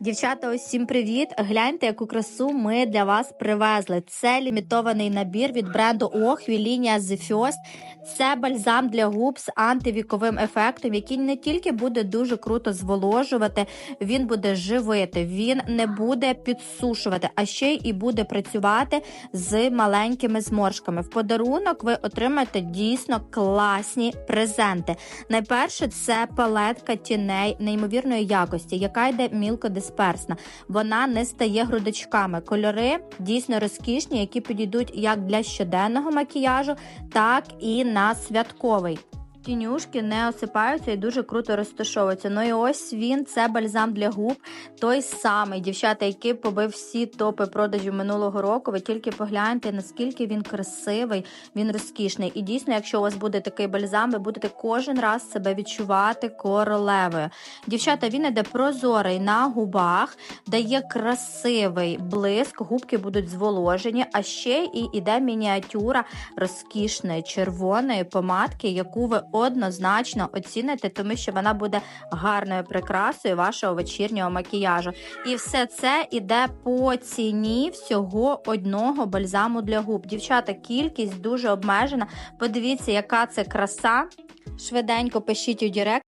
Дівчата, усім привіт! Гляньте, яку красу ми для вас привезли. Це лімітований набір від бренду Охві, лінія The First. Це бальзам для губ з антивіковим ефектом, який не тільки буде дуже круто зволожувати, він буде живити, він не буде підсушувати, а ще й буде працювати з маленькими зморшками. В подарунок ви отримаєте дійсно класні презенти. Найперше це палетка тіней неймовірної якості, яка йде мілкодисперсна. Вона не стає грудочками. Кольори дійсно розкішні, які підійдуть як для щоденного макіяжу, так і на святковий. Тінюшки не осипаються і дуже круто розташовуються. Ну і ось він, це бальзам для губ, той самий дівчата, який побив всі топи продажів минулого року. Ви тільки погляньте, наскільки він красивий, він розкішний. І дійсно, якщо у вас буде такий бальзам, ви будете кожен раз себе відчувати королевою. Дівчата, він іде прозорий на губах, дає красивий блиск, губки будуть зволожені, а ще і іде мініатюра розкішної червоної помадки, яку ви однозначно оціните, тому що вона буде гарною прикрасою вашого вечірнього макіяжу. І все це іде по ціні всього одного бальзаму для губ. Дівчата, кількість дуже обмежена. Подивіться, яка це краса. Швиденько пишіть у Директ.